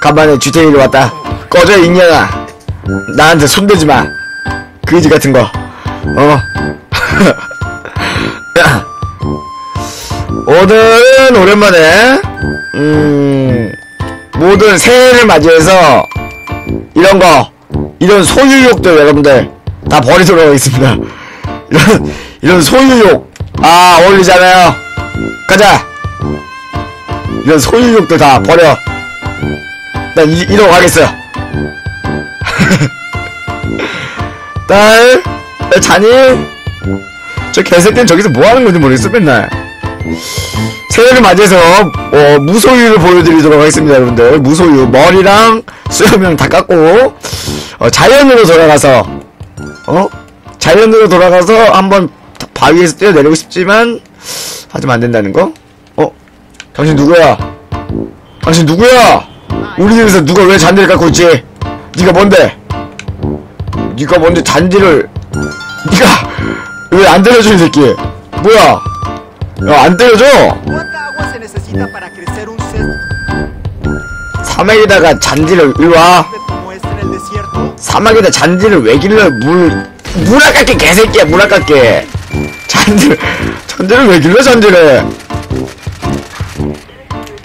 간만에 GTA로 왔다. 꺼져, 인형아. 나한테 손대지 마. 그지 같은 거. 어. 야. 오늘은 오랜만에, 음, 모든 새해를 맞이해서, 이런 거, 이런 소유욕들 여러분들, 다 버리도록 하겠습니다. 이런, 이런 소유욕. 아, 어울리잖아요. 가자! 이런 소유욕들 다 버려. 난 이, 이러고 가겠어. 딸, 딸 자니? 저 개새끼는 저기서 뭐 하는 건지 모르겠어, 맨날. 새해를 맞이해서, 어, 무소유를 보여드리도록 하겠습니다, 여러분들. 무소유. 머리랑 수염이랑 다 깎고, 어, 자연으로 돌아가서, 어? 자연으로 돌아가서 한번 바위에서 뛰어내리고 싶지만, 하지만 안 된다는 거? 어? 당신 누구야? 당신 누구야? 우리 집에서 누가 왜 잔디를 갖고 있지? 네가 뭔데? 네가 뭔데 잔디를 네가 왜 안 때려줘 이 새끼? 뭐야? 야안 때려줘? ¿Cuánta agua se necesita para crecer un césped 사막에다가 잔디를 이리 와 como este en el desierto? 사막에다 잔디를 왜 길러 물 물 아깝게 개새끼야 물 아깝게 잔디를 잔디를 왜 길러 잔디를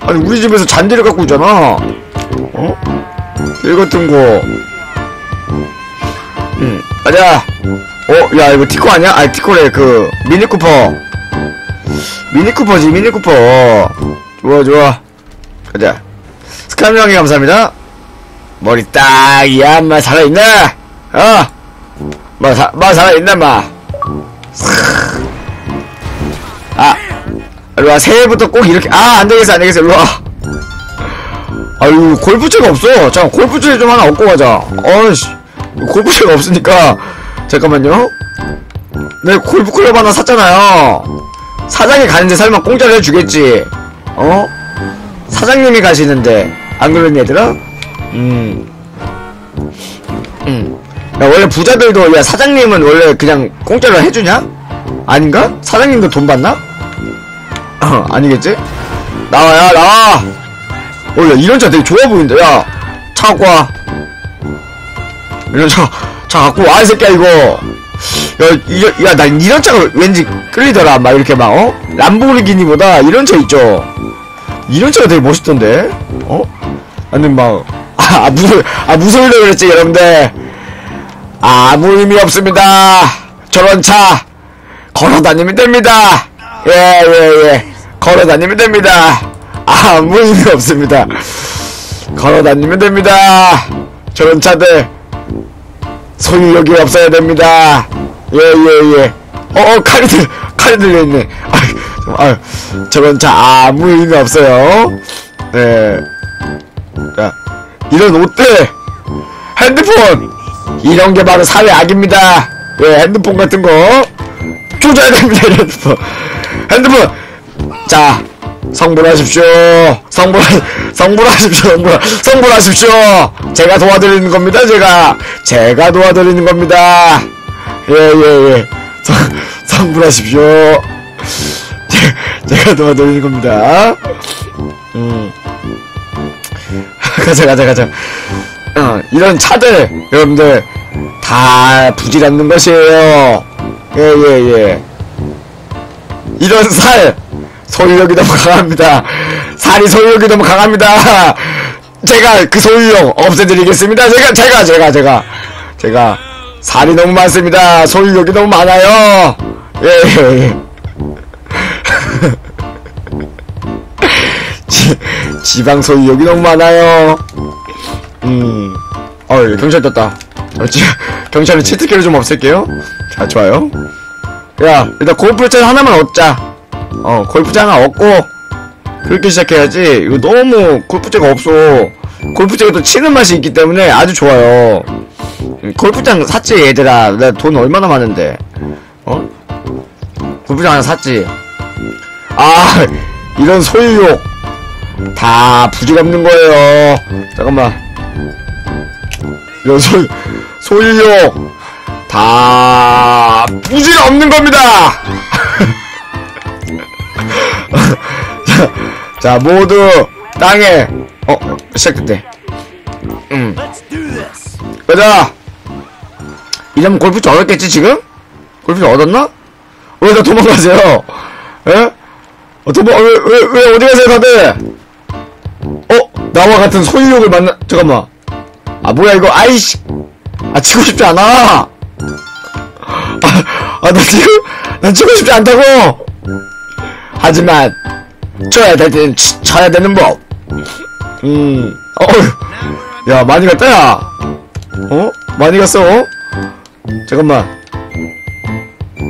아니 우리 집에서 잔디를 갖고 있잖아 어? 일 같은 거 응, 가자. 어, 야, 이거 티코 아니야? 아니, 티코래, 그, 미니쿠퍼. 미니쿠퍼지, 미니쿠퍼. 좋아, 좋아. 가자. 스카미 형이 감사합니다. 머리 딱, 야, 마, 살아있나? 어? 마, 사, 마, 살아있나, 마. 아, 일로 와, 새해부터 꼭 이렇게, 아, 안 되겠어, 안 되겠어, 일로 와. 아유, 골프채가 없어. 잠깐, 골프채 좀 하나 얻고 가자. 어이씨. 골프채가 없으니까. 잠깐만요. 내 골프클럽 하나 샀잖아요. 사장이 가는데 설마 공짜로 해주겠지. 어? 사장님이 가시는데. 안 그러니, 얘들아? 음. 음. 야, 원래 부자들도, 야, 사장님은 원래 그냥 공짜로 해주냐? 아닌가? 사장님도 돈 받나? 어, 아니겠지? 나와, 야, 나와! 어, 야, 이런 차 되게 좋아 보인다. 야, 차 갖고 와. 이런 차, 차 갖고 와, 이 새끼야, 이거. 야, 이, 야, 난 이런 차가 왠지 끌리더라. 막 이렇게 막, 어? 람보르기니보다 이런 차 있죠? 이런 차가 되게 멋있던데? 어? 나는 막, 아, 무서, 아, 무서우려고 그랬지, 여러분들. 아무 의미 없습니다. 저런 차, 걸어 다니면 됩니다. 예, 예, 예. 걸어 다니면 됩니다. 아무 의미 없습니다. 걸어 다니면 됩니다. 저런 차들, 소유욕이 없어야 됩니다. 예, 예, 예. 어, 어, 칼이 들, 칼이 들려 있네. 아, 아, 저런 차 아무 의미 없어요. 네. 자, 이런 옷들, 핸드폰, 이런 게 바로 사회 악입니다. 예, 핸드폰 같은 거, 조져야 됩니다, 이 핸드폰. 핸드폰! 자, 성불하십시오. 성불, 성불하십시오. 성불, 성불하십시오. 제가 도와드리는 겁니다, 제가. 제가 도와드리는 겁니다. 예, 예, 예. 성, 성불하십시오. 제, 제가 도와드리는 겁니다. 음. 가자, 가자, 가자. 어, 이런 차들, 여러분들, 다 부질없는 것이에요. 예, 예, 예. 이런 살, 소유욕이 너무 강합니다. 살이 소유욕이 너무 강합니다. 제가 그 소유욕 없애드리겠습니다. 제가, 제가, 제가, 제가, 제가, 살이 너무 많습니다. 소유욕이 너무 많아요. 예, 예, 예. 지, 지방 소유욕이 너무 많아요. 음, 어, 예, 경찰 떴다. 어, 지, 경찰은 치트키를 좀 없앨게요. 자, 좋아요. 야, 일단 골프채 하나만 얻자. 어, 골프채 하나 얻고, 그렇게 시작해야지. 이거 너무 골프채가 없어. 골프채가 또 치는 맛이 있기 때문에 아주 좋아요. 음, 골프장 샀지, 얘들아. 나 돈 얼마나 많은데. 어? 골프장 하나 샀지. 아, 이런 소유욕. 다 부질없는 거예요. 잠깐만. 이런 소, 소유욕. 다 부질없는 겁니다. 자, 자, 모두 땅에 어 어, 시작됐대 음 가자 이러면 골프치 얻었겠지 지금? 골프치 얻었나? 왜 다 도망가세요? 예? 어, 도망 왜, 왜, 왜 어디 가세요 다들? 어? 나와 같은 소유욕을 만나 잠깐만 아 뭐야 이거 아이씨 아 치고 싶지 않아 아, 아, 나 지금, 난 치고 싶지 않다고! 하지만, 쳐야 될 때는 치, 쳐야 되는 법. 음, 어휴. 야, 많이 갔다, 야. 어? 많이 갔어, 어? 잠깐만.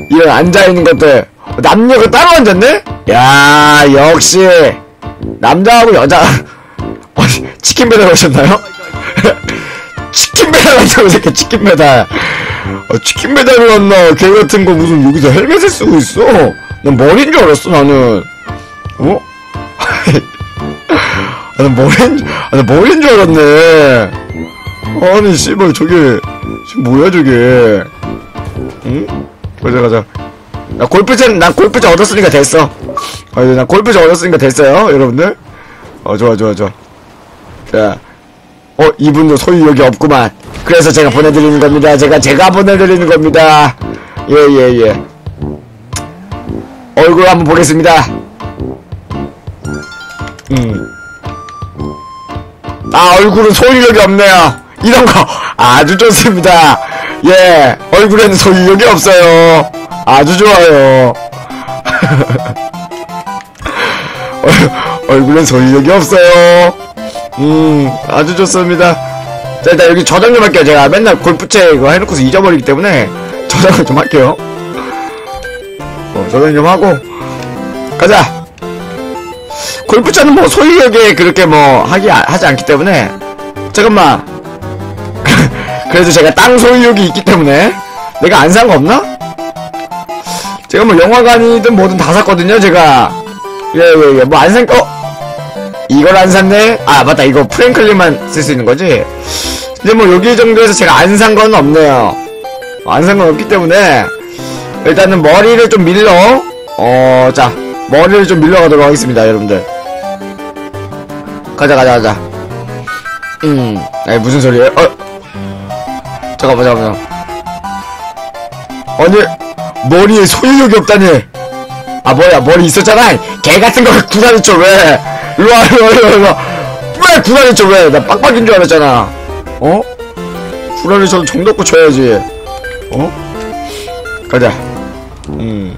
이런 앉아 있는 것들. 남녀가 따로 앉았네? 야, 역시. 남자하고 여자. 어, 치킨 배달 오셨나요? 치킨 배달 왔다고 새끼 치킨 배달 어, 치킨 배달이 왔나 걔 같은 거 무슨 여기서 헬멧을 쓰고 있어 난 머리인 줄 알았어 나는 어? 아, 난 머리인 줄- 아, 난 머리인 줄 알았네 아니 씨발 저게 뭐야 저게 응? 가자 가자 나 골프장 난 골프장 얻었으니까 됐어 아, 나 골프장 얻었으니까 됐어요 여러분들 어 좋아 좋아 좋아 자 어, 이분도 소유욕이 없구만. 그래서 제가 보내드리는 겁니다. 제가, 제가 보내드리는 겁니다. 예, 예, 예. 얼굴 한번 보겠습니다. 음. 아, 얼굴은 소유욕이 없네요. 이런 거 아주 좋습니다. 예, 얼굴에는 소유욕이 없어요. 아주 좋아요. 얼- 얼굴엔 소유욕이 없어요. 음, 아주 좋습니다. 자, 일단 여기 저장 좀 할게요. 제가 맨날 골프채 이거 해놓고서 잊어버리기 때문에 저장을 좀 할게요. 어, 저장 좀 하고. 가자! 골프채는 뭐 소유욕에 그렇게 뭐 하기, 하지 않기 때문에. 잠깐만. 그래도 제가 땅 소유욕이 있기 때문에. 내가 안 산 거 없나? 제가 뭐 영화관이든 뭐든 다 샀거든요, 제가. 예, 예, 예. 뭐 안 산, 거, 이걸 안 샀네? 아, 맞다. 이거 프랭클린만 쓸 수 있는 거지? 근데 뭐 여기 정도에서 제가 안 산 건 없네요. 안 산 건 없기 때문에 일단은 머리를 좀 밀러 어, 자. 머리를 좀 밀러 가도록 하겠습니다, 여러분들. 가자, 가자, 가자. 음, 아니, 무슨 소리예요? 어, 잠깐만, 잠깐만. 아니, 머리에 소유욕이 없다니. 아 뭐야 머리 있었잖아 개 같은 거 구라냈죠 왜 일로와 일로와 일로와 왜 구라냈죠 왜나 빡빡인 줄 알았잖아 어? 구라내서 정덮고 쳐야지 어? 가자 음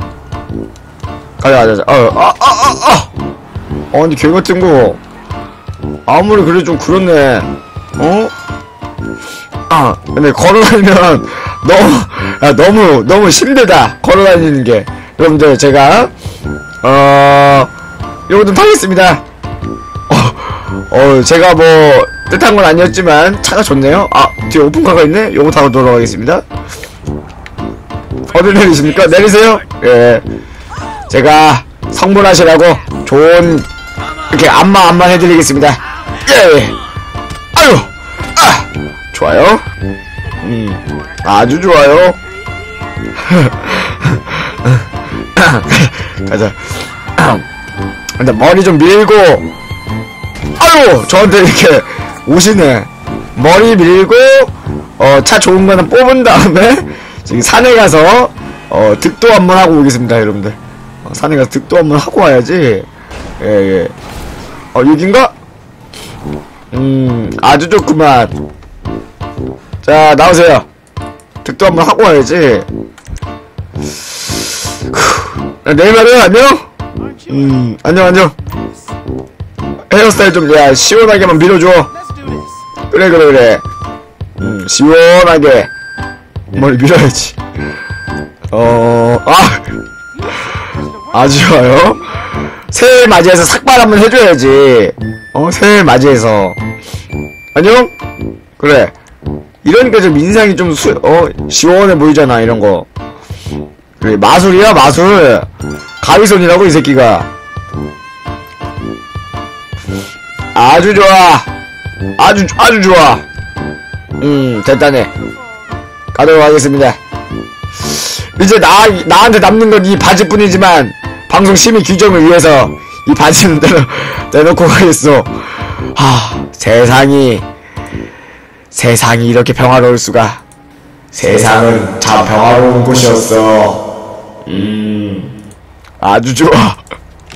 가자 가자 가자 어아아아아 아, 근데 개 같은 거 아무리 그래도 좀 그렇네. 어? 아 근데 걸어다니면 너무 아, 너무 너무 힘들다. 걸어다니는 게. 여러분들 제가 어 요거 좀 타겠습니다. 어, 어 제가 뭐 뜻한 건 아니었지만 차가 좋네요. 아 뒤에 오픈카가 있네? 요거 타고 돌아가겠습니다. 어디 내리십니까? 내리세요. 예. 제가 성불하시라고 좋은 이렇게 안마 안마 해드리겠습니다 예 아유 아 좋아요 음 아주 좋아요 가자. 근데 머리 좀 밀고, 아유! 저한테 이렇게 오시네. 머리 밀고, 어, 차 좋은 거는 뽑은 다음에, 지금 산에 가서, 어, 득도 한번 하고 오겠습니다, 여러분들. 어, 산에 가서 득도 한번 하고 와야지. 예, 예. 어, 여긴가? 음, 아주 좋구만. 자, 나오세요. 득도 한번 하고 와야지. 야, 내일 말해 안녕? 음 안녕 안녕 헤어스타일 좀 야 시원하게만 밀어줘 그래 그래 그래 음 시원하게 머리 밀어야지 어아 아주 좋아요 새해 맞이해서 삭발 한번 해줘야지 어 새해 맞이해서 안녕? 그래. 이러니까 좀 인상이 좀 수, 어 시원해 보이잖아 이런 거. 그래 마술이야 마술. 가위손이라고 이 새끼가. 아주 좋아. 아주 아주 좋아. 음 됐다네. 가도록 하겠습니다. 이제 나 나한테 남는 건 이 바지뿐이지만 방송 심의 규정을 위해서 이 바지는 내놓, 내놓고 가겠어. 하, 세상이, 세상이 이렇게 평화로울 수가. 세상은 참 평화로운 곳이었어. 음, 아주 좋아.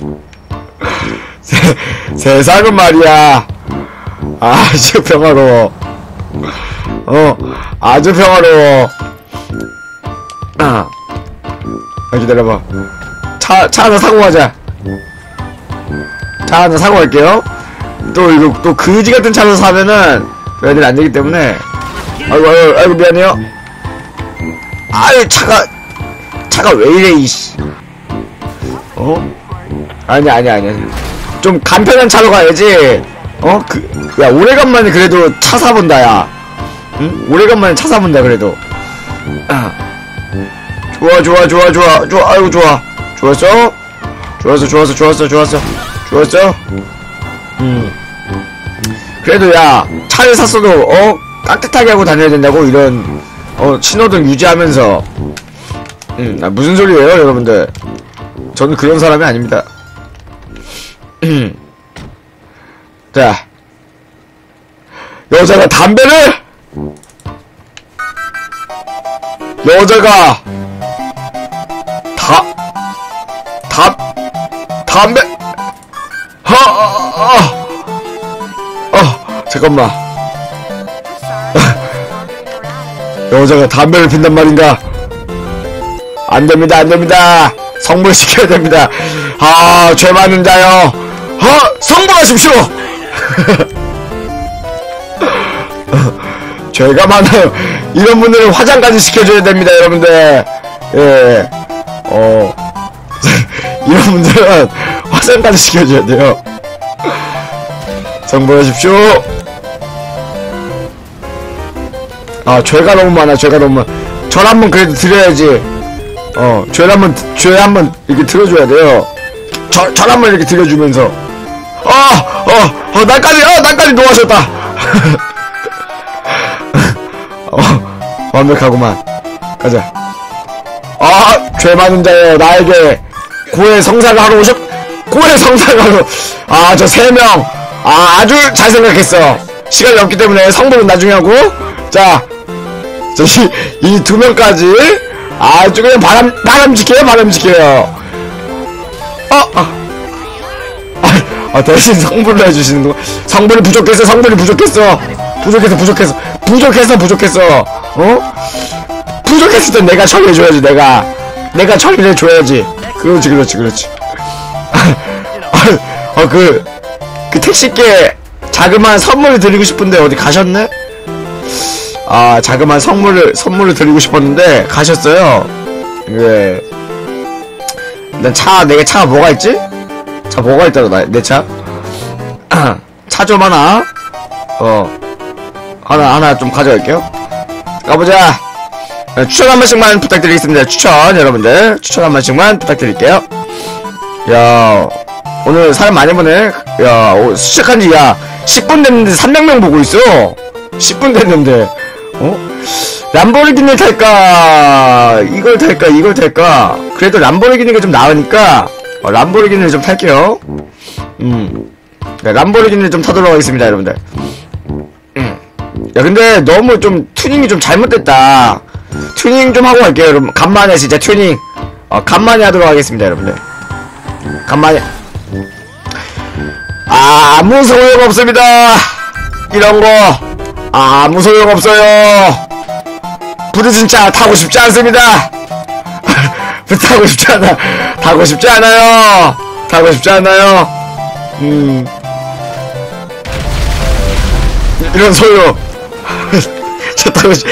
세, 세상은 말이야. 아주 평화로워. 어, 아주 평화로워. 아, 아, 기다려봐. 차, 차 하나 사고 가자. 차 하나 사고 갈게요. 또, 이거, 또, 그지 같은 차를 사면은, 애들이 안 되기 때문에. 아이고, 아이고, 아이고, 미안해요. 아유, 차가, 차가 왜 이래, 이씨. 어? 아니, 아니, 아니. 좀 간편한 차로 가야지. 어? 그, 야, 오래간만에 그래도 차 사본다, 야. 응? 오래간만에 차 사본다, 그래도. 아. 좋아, 좋아, 좋아, 좋아, 좋아, 아이고, 좋아. 좋았어? 좋았어, 좋았어, 좋았어, 좋았어. 음. 그래도 야, 차를 샀어도, 어? 깍듯하게 하고 다녀야 된다고, 이런, 어, 신호등 유지하면서. 음, 아, 무슨 소리예요, 여러분들? 저는 그런 사람이 아닙니다. 음. 자. 여자가 담배를! 여자가 다, 다, 담배, 하, 아, 아, 아, 잠깐만. 여자가 담배를 핀단 말인가? 안 됩니다, 안 됩니다. 성불시켜야 됩니다. 아, 죄 많은 자요. 아, 성불하십시오! 죄가 많아요. 이런 분들은 화장까지 시켜줘야 됩니다, 여러분들. 예. 어. 이런 분들은 화장까지 시켜줘야 돼요. 성불하십시오. 아, 죄가 너무 많아, 죄가 너무 많아. 절 한번 그래도 드려야지. 어, 죄를 한번, 죄 한번 이렇게 들어줘야 돼요. 절, 절 한번 이렇게 들려주면서. 아, 어, 어, 나까지, 어, 나까지 놓아셨다. 어, 완벽하구만. 가자. 아, 죄 많은 자여, 나에게 고해 성사를 하러 오셨, 성사를 하러, 아, 저 세 명. 아, 아주 잘 생각했어. 시간이 없기 때문에 성불은 나중에 하고, 자, 저, 이, 이두 명까지 아주 그냥 바람, 바람직해요, 바람직해요. 어, 아, 아, 아, 대신 성불을 해주시는 거. 성불이 부족했어, 성불이 부족했어. 부족했어, 부족했어. 부족했어, 부족했어. 어? 부족했을 땐 내가 처리해줘야지, 내가. 내가 처리를 해줘야지. 그렇지, 그렇지, 그렇지. 아, 어, 그, 그 택시께 자그마한 선물을 드리고 싶은데 어디 가셨네? 아, 자그마한 선물을, 선물을 드리고 싶었는데, 가셨어요. 예. 난 차, 내게 차가 뭐가 있지? 차 뭐가 있다고, 나, 내 차? 차 좀 하나? 어. 하나, 하나 좀 가져갈게요. 가보자. 네, 추천 한 번씩만 부탁드리겠습니다. 추천, 여러분들. 추천 한 번씩만 부탁드릴게요. 야, 오늘 사람 많이 보네. 야, 오, 시작한 지, 야, 10분 됐는데 300명 보고 있어. 10분 됐는데. 어? 람보르기니 탈까? 이걸 탈까? 이걸 탈까? 그래도 람보르기니가 좀 나으니까, 어, 람보르기니를 좀 탈게요. 음. 네, 람보르기니를 좀 타도록 하겠습니다, 여러분들. 음. 야, 근데 너무 좀 튜닝이 좀 잘못됐다. 튜닝 좀 하고 갈게요, 여러분. 간만에 진짜 튜닝. 어, 간만에 하도록 하겠습니다, 여러분들. 간만에. 아, 아무 소용 없습니다. 이런 거. 아무 소용 없어요. 부르진 차 타고 싶지 않습니다. 타고 싶지 않아. 타고 싶지 않아요. 타고 싶지 않아요. 음. 이런 소요. 저 타고 싶,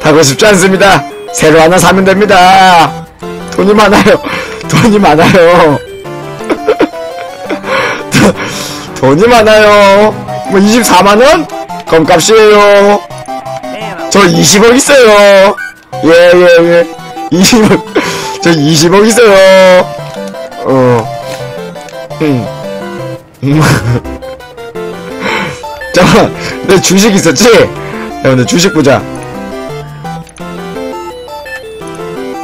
타고 싶지 않습니다. 새로 하나 사면 됩니다. 돈이 많아요. 돈이 많아요. 돈이 많아요. 뭐 24만원? 껌값이에요. 저 20억 있어요. 예, 예, 예. 20억. 저 20억 있어요. 어. 음. 음. 잠깐만. 내 주식 있었지? 야, 근데 주식 보자.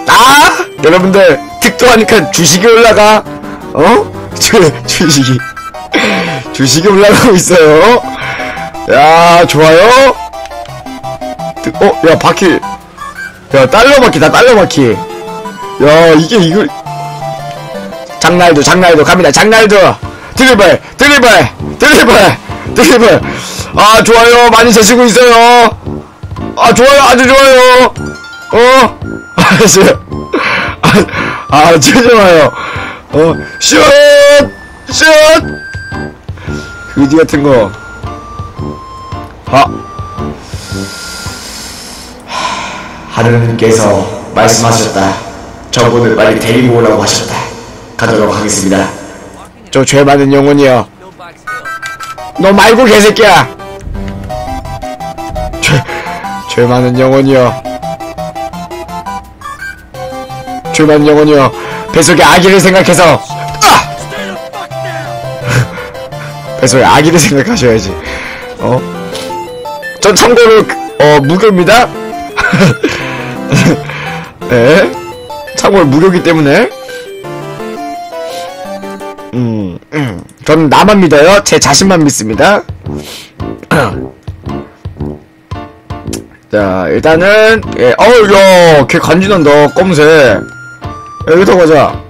아! 여러분들, 특도하니까 주식이 올라가. 어? 주, 주식이. 주식이 올라가고 있어요. 야, 좋아요. 드- 어, 야, 바퀴. 야, 달러 바퀴다, 달러 바퀴. 야, 이게, 이걸. 장날도, 장날도, 갑니다, 장날도. 드리블, 드리블, 드리블, 드리블. 아, 좋아요. 많이 재시고 있어요. 아, 좋아요. 아주 좋아요. 어? 아주, 아, 아주 좋아요. 어, 슛! 슛! 그지 같은 거. 아. 하느님께서 말씀하셨다. 저분을 빨리 데리고 오라고 하셨다. 가도록 하겠습니다. 저 죄 많은 영혼이여. 너 말고 개새끼야. 죄, 죄 많은 영혼이여. 죄 많은 영혼이여. 뱃속에 아기를 생각해서. 아! 뱃속에 아기를 생각하셔야지. 어? 전 참고로 어 무교입니다. 네. 참고로 무교기 때문에 음, 음. 저는 나만 믿어요. 제 자신만 믿습니다. 자, 일단은 예, 어우 야, 걔 간지난다. 검은색. 야, 여기다 가자.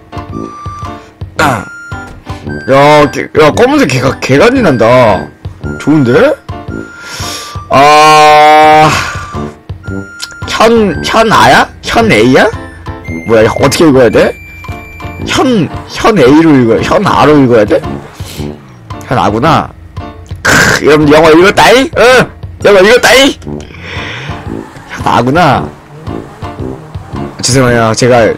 야, 걔, 야, 검은색 걔가 개 간지난다. 좋은데? 아, 현, 현아야? 현A야? 뭐야, 어떻게 읽어야 돼? 현, 현 A로 읽어야, 현 A로 읽어야 돼? 현 A구나. 크, 여러분 영어 읽었다이? 응! 영어 읽었다이? 현 A구나. 죄송해요. 제가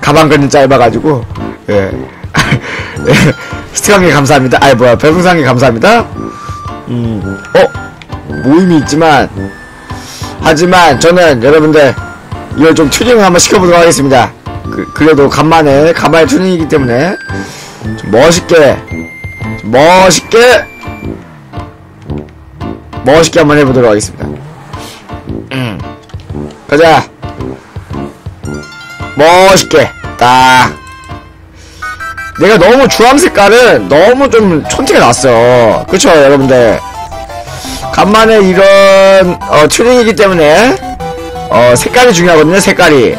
가방끈이 짧아가지고, 예. 스티커게 감사합니다. 아이, 뭐야, 별풍상에 감사합니다. 음, 어? 모임이 있지만, 하지만 저는 여러분들, 이걸 좀 튜닝을 한번 시켜보도록 하겠습니다. 그, 그래도 간만에, 간만에 튜닝이기 때문에, 좀 멋있게, 좀 멋있게, 멋있게 한번 해보도록 하겠습니다. 음. 가자. 멋있게, 딱. 내가 너무 주황 색깔은 너무 좀 촌티가 났어. 그쵸, 여러분들? 간만에 이런, 어, 튜닝이기 때문에, 어, 색깔이 중요하거든요, 색깔이.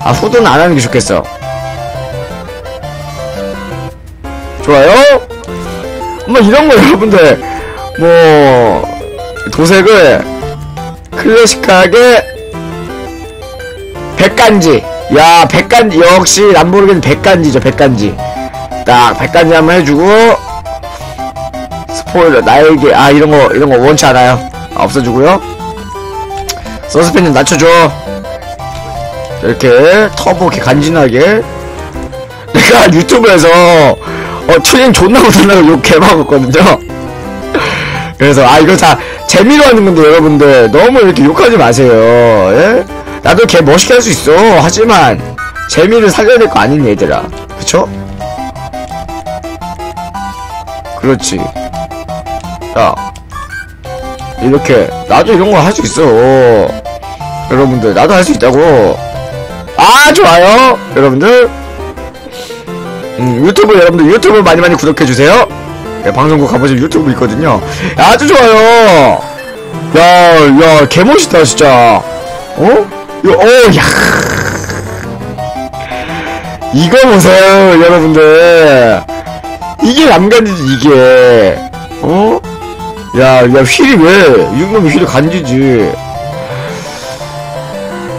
아, 후드는 안 하는 게 좋겠어. 좋아요? 뭐, 이런 거 여러분들, 뭐, 도색을 클래식하게, 백간지. 야, 백간지, 역시 람보르기는 백간지죠, 백간지. 딱, 백간지 한번 해주고, 스포일러, 나에게, 아, 이런 거, 이런 거 원치 않아요. 아, 없애주고요. 서스펜 좀 낮춰줘. 이렇게 터보 이렇게 간지나게 내가 유튜브에서 어 튜닝 존나 못한다고 욕 개먹었거든요 그래서 아 이거 다 재미로 하는 건데 여러분들 너무 이렇게 욕하지 마세요 예? 나도 개 멋있게 할 수 있어. 하지만 재미를 살려야 될 거 아닌 얘들아. 그쵸? 그렇지. 자 이렇게 나도 이런 거 할 수 있어. 여러분들 나도 할 수 있다고. 아 좋아요 여러분들. 음, 유튜브 여러분들 유튜브 많이 많이 구독해주세요. 네, 방송국 가보시면 유튜브 있거든요. 아주 좋아요. 야야 개멋있다 진짜. 어? 야, 어, 야. 이거 보세요 여러분들 이게 남간지지 이게 어? 야, 야, 휠이 왜? 이 정도면 휠이 간지지.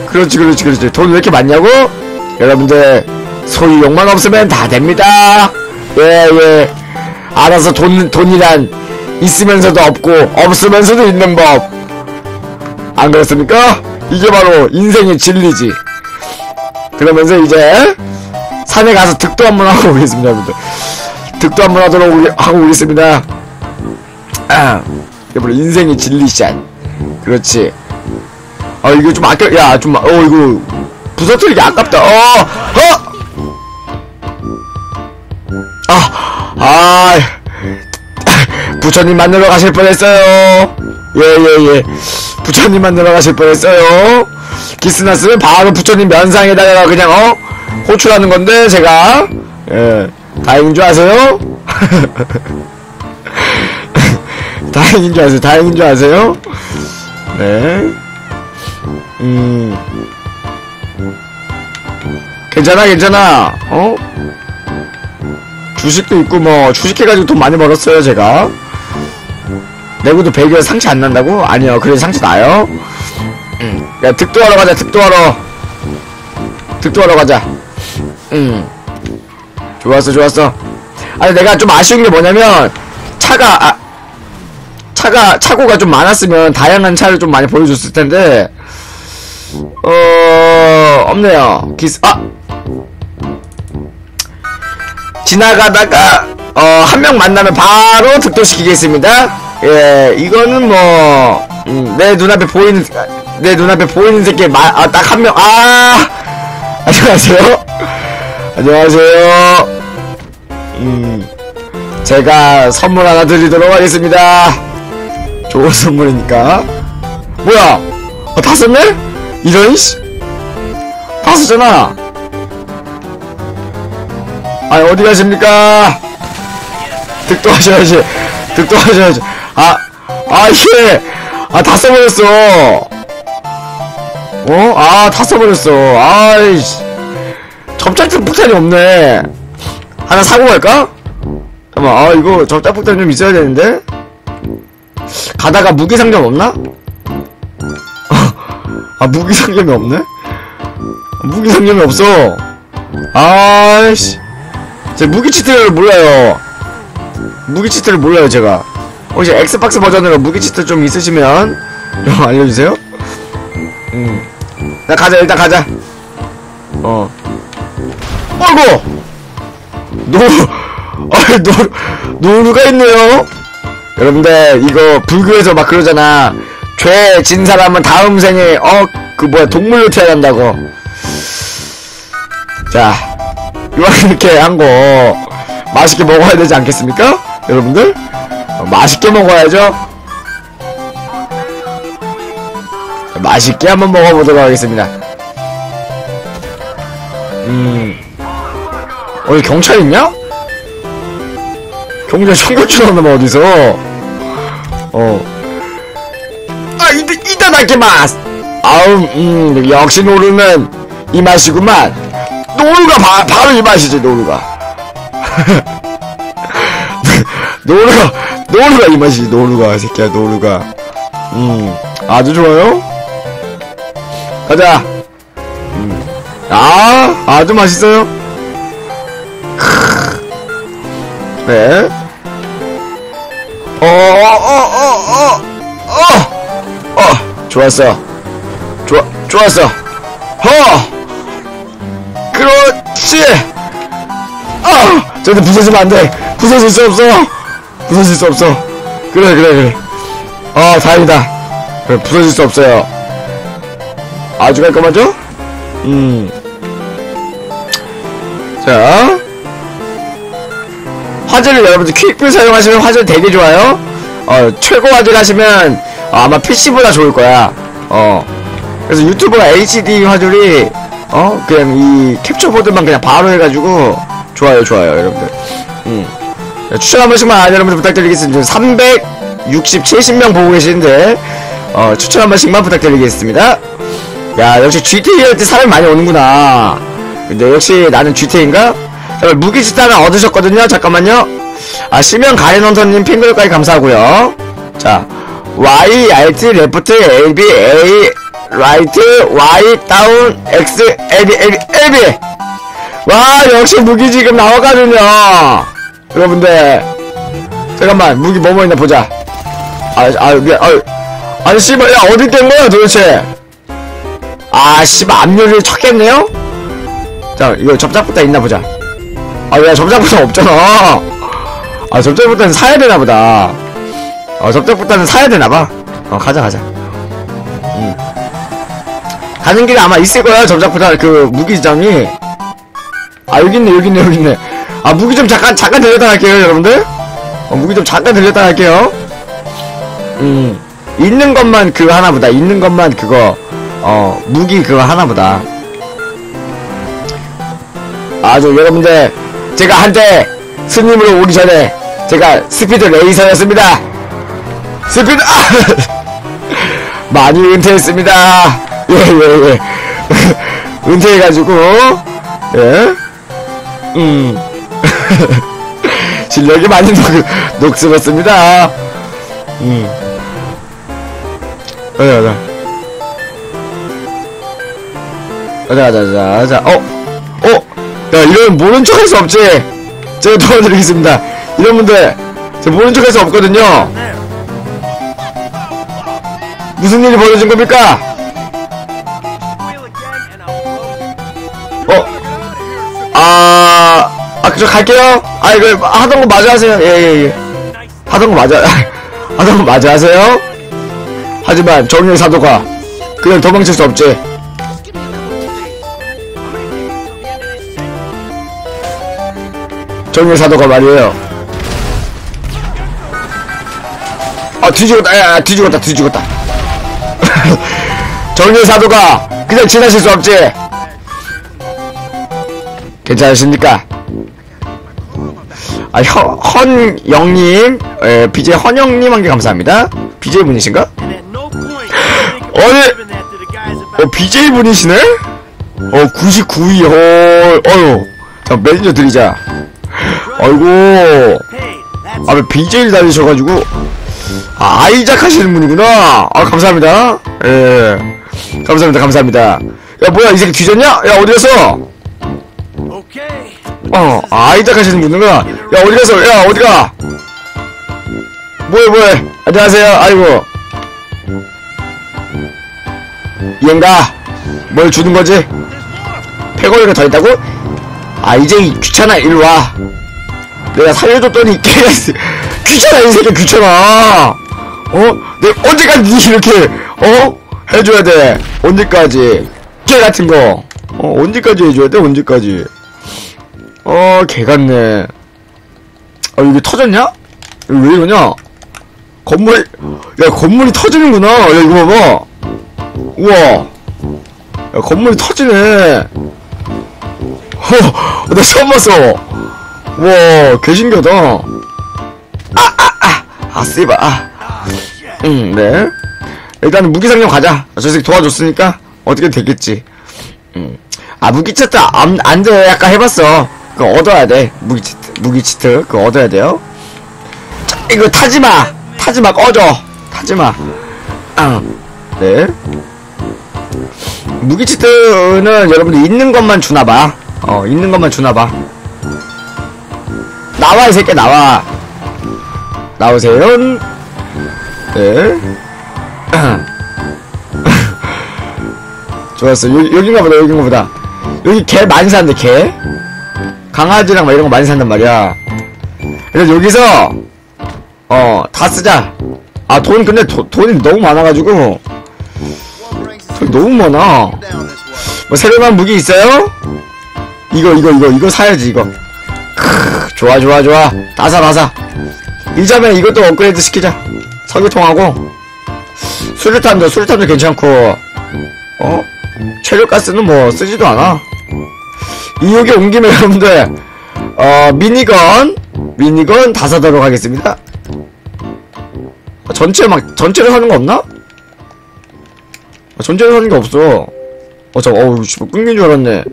그렇지, 그렇지, 그렇지. 돈 왜 이렇게 많냐고? 여러분들, 소유 욕만 없으면 다 됩니다. 예, 예. 알아서 돈, 돈이란 있으면서도 없고, 없으면서도 있는 법. 안 그렇습니까? 이게 바로 인생의 진리지. 그러면서 이제, 산에 가서 득도 한번 하고 오겠습니다, 여러분들. 득도 한번 하도록 오게- 하고 오겠습니다. 아, 이게 바로 인생의 진리샷. 그렇지. 아, 이거 좀 아껴, 야, 좀, 어, 이거, 부서뜨리기 아깝다. 어, 어! 아, 아, 부처님 만나러 가실 뻔했어요. 예, 예, 예. 부처님 만나러 가실 뻔했어요. 기스 났으면 바로 부처님 면상에다가 그냥, 어? 호출하는 건데, 제가. 예. 다행인 줄 아세요? 다행인 줄 아세요? 다행인 줄 아세요? 네. 음. 괜찮아, 괜찮아. 어? 주식도 있고, 뭐, 주식해가지고 돈 많이 벌었어요, 제가. 내구도 100여 상처 안 난다고? 아니요, 그래도 상처 나요. 음. 야, 득도하러 가자, 득도하러. 득도하러 가자. 음. 좋았어, 좋았어. 아니, 내가 좀 아쉬운 게 뭐냐면, 차가, 아, 차가, 차고가 좀 많았으면 다양한 차를 좀 많이 보여줬을 텐데, 어, 없네요. 기스, 아! 지나가다가, 어, 한 명 만나면 바로 득도시키겠습니다. 예, 이거는 뭐, 음, 내 눈앞에 보이는, 내 눈앞에 보이는 새끼, 마, 아, 딱 한 명, 아! 안녕하세요. 안녕하세요. 음, 제가 선물 하나 드리도록 하겠습니다. 좋은 선물이니까. 뭐야? 어, 다 썼네? 이런, 씨. 다 썼잖아. 아, 어디 가십니까? 득도하셔야지. 득도하셔야지. 아, 아, 예. 아, 다 써버렸어. 어? 아, 다 써버렸어. 아이씨. 접착제 폭탄이 없네. 하나 사고 갈까? 잠깐만, 아, 이거 접착 폭탄 좀 있어야 되는데? 가다가 무기 상점 없나? 아, 무기 상점이 없네? 무기 상점이 없어. 아이씨. 제 무기 치트를 몰라요. 무기 치트를 몰라요, 제가. 혹시 엑스박스 버전으로 무기 치트 좀 있으시면 좀 알려주세요. 음. 나 가자, 일단 가자. 어. 어이구! 노, 아, 노, 노루가 있네요? 여러분들, 이거, 불교에서 막 그러잖아. 죄 진 사람은 다음 생에, 어, 그 뭐야, 동물로 태어난다고. 자, 이렇게 한 거, 맛있게 먹어야 되지 않겠습니까? 여러분들? 어, 맛있게 먹어야죠? 맛있게 한번 먹어보도록 하겠습니다. 음. 어, 여기 경찰 있냐? 경찰 총격주 나오면 어디서? 어. 아, 이다, 이다다키마스! 아우, 음, 역시 노루는 이 맛이구만. 노루가 바, 바로 이 맛이지, 노루가. 노루가, 노루가 이 맛이지, 노루가. 이 새끼야, 노루가. 음, 아주 좋아요? 가자. 음. 아, 아주 맛있어요. 크으. 네. 어, 어, 어, 어, 어, 좋았어. 좋아, 좋았어. 허! 그렇지! 아! 절대 부서지면 안 돼! 부서질 수 없어! 부서질 수 없어! 그래, 그래, 그래. 아, 다행이다. 그래, 부서질 수 없어요. 아주 깔끔하죠? 음. 자. 화질을 여러분들 퀵뷰 사용하시면 화질 되게 좋아요. 어, 최고 화질 하시면 어, 아마 PC보다 좋을 거야. 어. 그래서 유튜브가 HD 화질이 어 그냥 이 캡처 보드만 그냥 바로 해가지고 좋아요 좋아요 여러분들 음 추천 한 번씩만 여러분들 부탁드리겠습니다 360 70명 보고 계시는데 어 추천 한 번씩만 부탁드리겠습니다 야 역시 GTA 할 때 사람이 많이 오는구나 근데 역시 나는 GTA인가? 자, 무기 지탄을 얻으셨거든요 잠깐만요 아 실명 가렌헌터님 핑글까지 감사하고요 자 Y, Alt, Left, A, B, A, Right, Y, Down, X, L, B, L, B, L, B. 와, 역시 무기 지금 나왔거든요. 여러분들. 잠깐만, 무기 뭐뭐 있나 보자. 아, 아, 미안, 아, 아니, 씨발, 야, 어디 된 거야, 도대체? 아, 씨발, 압류를 쳤겠네요? 자, 이거 접착부터 있나 보자. 아, 야, 접착부터 없잖아. 아, 접착부터는 사야 되나 보다. 어, 접착부터는 사야 되나 봐. 어, 가자, 가자. 음. 가는 길에 아마 있을 거야, 접착부터, 그, 무기점이. 아, 여기 있네, 여기 있네, 여기 있네. 아, 무기점 잠깐, 잠깐 들렸다 갈게요, 여러분들. 어, 무기점 잠깐 들렸다 갈게요. 음. 있는 것만 그거 하나보다, 있는 것만 그거, 어, 무기 그거 하나보다. 아주 여러분들, 제가 한때 스님으로 오기 전에 제가 스피드 레이서였습니다. 스피드 아! 많이 은퇴했습니다. 예, 예, 예. 은퇴해가지고, 예? 음. 실력이 많이 녹, 녹슬었습니다. 음. 가자, 가자. 가자, 가자, 가자, 가자. 어? 어? 야, 이런 모른 척 할 수 없지? 제가 도와드리겠습니다. 이런 분들, 저 모른 척 할 수 없거든요. 무슨 일이 벌어진 겁니까? 저 갈게요. 아, 이거 하던 거 마저 하세요. 예, 예, 예. 하던 거 맞아, 하던 거 맞아 하세요. 하지만 정의의 사도가 그냥 도망칠 수 없지. 정의의 사도가 말이에요. 아, 뒤죽었다, 야, 야, 뒤죽었다, 뒤죽었다. 정의의 사도가 그냥 지나칠 수 없지. 괜찮으십니까? 아, 헌, 헌영님, 에, BJ 헌영님 한 개 감사합니다. BJ 분이신가? 어디, 어, BJ 분이시네? 어, 99위, 헐, 어휴. 자, 매니저 드리자. 아이고, 아, 왜 BJ를 다니셔가지고, 아, 아이작 하시는 분이구나. 아, 감사합니다. 예. 감사합니다, 감사합니다. 야, 뭐야, 이 새끼 뒤졌냐? 야, 어디 갔어? 어, 아, 아이작 하시는 분이구나. 야, 어디 갔어? 야, 어디 가? 뭐해, 뭐해. 안녕하세요. 아이고. 얘인가? 뭘 주는 거지? 패거리가 더 있다고? 아, 이제 이 귀찮아. 일로 와. 내가 살려줬더니 걔가 있- 귀찮아, 이 새끼 귀찮아. 어? 내가 언제까지 이렇게, 어? 해줘야 돼. 언제까지. 개 같은 거. 어, 언제까지 해줘야 돼, 언제까지. 어, 개 같네. 아, 여기 터졌냐? 여기 왜 이러냐? 건물이, 야, 건물이 터지는구나. 야, 이거 봐봐. 우와. 야, 건물이 터지네. 허, 나 처음 봤어. 우와, 개 신기하다. 아, 아, 아. 아, 씨바, 아. 응, 네. 일단은 무기상점 가자. 저 새끼 도와줬으니까 어떻게 되겠지. 음. 아, 무기치트 안, 안 돼. 아까 해봤어. 그거 얻어야 돼. 무기치트, 무기치트. 그거 얻어야 돼요. 자, 이거 타지마. 타지마, 꺼져. 타지마. 아, 네. 무기치트는 여러분들 있는 것만 주나봐. 어, 있는 것만 주나봐. 나와, 이 새끼, 나와. 나오세요. 네. 좋았어. 여기, 여긴가 보다, 여긴가 보다. 여기 개 많이 사는데, 개? 강아지랑 막 이런 거 많이 산단 말이야. 그래서 여기서, 어, 다 쓰자. 아, 돈, 근데 도, 돈이 너무 많아가지고, 돈이 너무 많아. 뭐, 새로운 무기 있어요? 이거, 이거, 이거, 이거 사야지, 이거. 크, 좋아, 좋아, 좋아. 다 사, 다 사. 이자면 이것도 업그레이드 시키자. 석유통하고, 수류탄도, 수류탄도 괜찮고, 어? 체력가스는 뭐, 쓰지도 않아. 이쪽에 온 김에 여러분들, 어, 미니건, 미니건 다 사도록 하겠습니다. 어, 전체 막, 전체로 사는 거 없나? 어, 전체로 사는 게 없어. 어, 저, 어우, 씨, 끊긴 줄 알았네.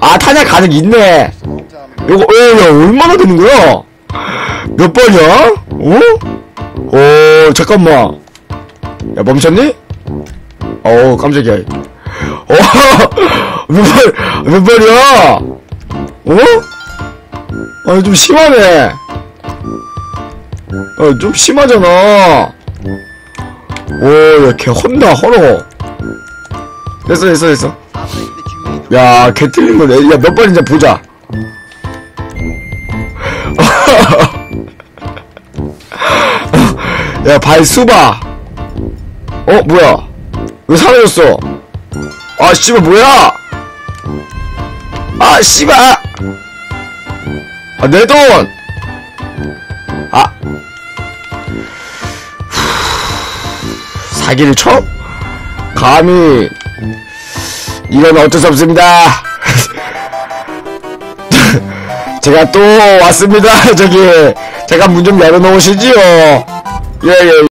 아, 탄약 가득 있네. 요거, 어, 야, 얼마나 되는 거야? 몇 번이야? 어? 어, 잠깐만. 야, 멈췄니? 어우, 깜짝이야. 어, 몇 번, 몇 번이야? 어? 아, 좀 심하네. 어, 좀 심하잖아. 오, 야, 걔 혼나, 헐어. 됐어, 됐어, 됐어. 야, 개 틀린 거네. 야, 몇 번인지 보자. 야, 발 수바. 어, 뭐야? 왜 사라졌어? 아, 씨발, 뭐야? 아, 씨발! 아, 내 돈! 아. 사기를 쳐? 감히 이건 어쩔 수 없습니다. 제가 또 왔습니다. 저기, 제가 문 좀 열어놓으시지요. 예, 예.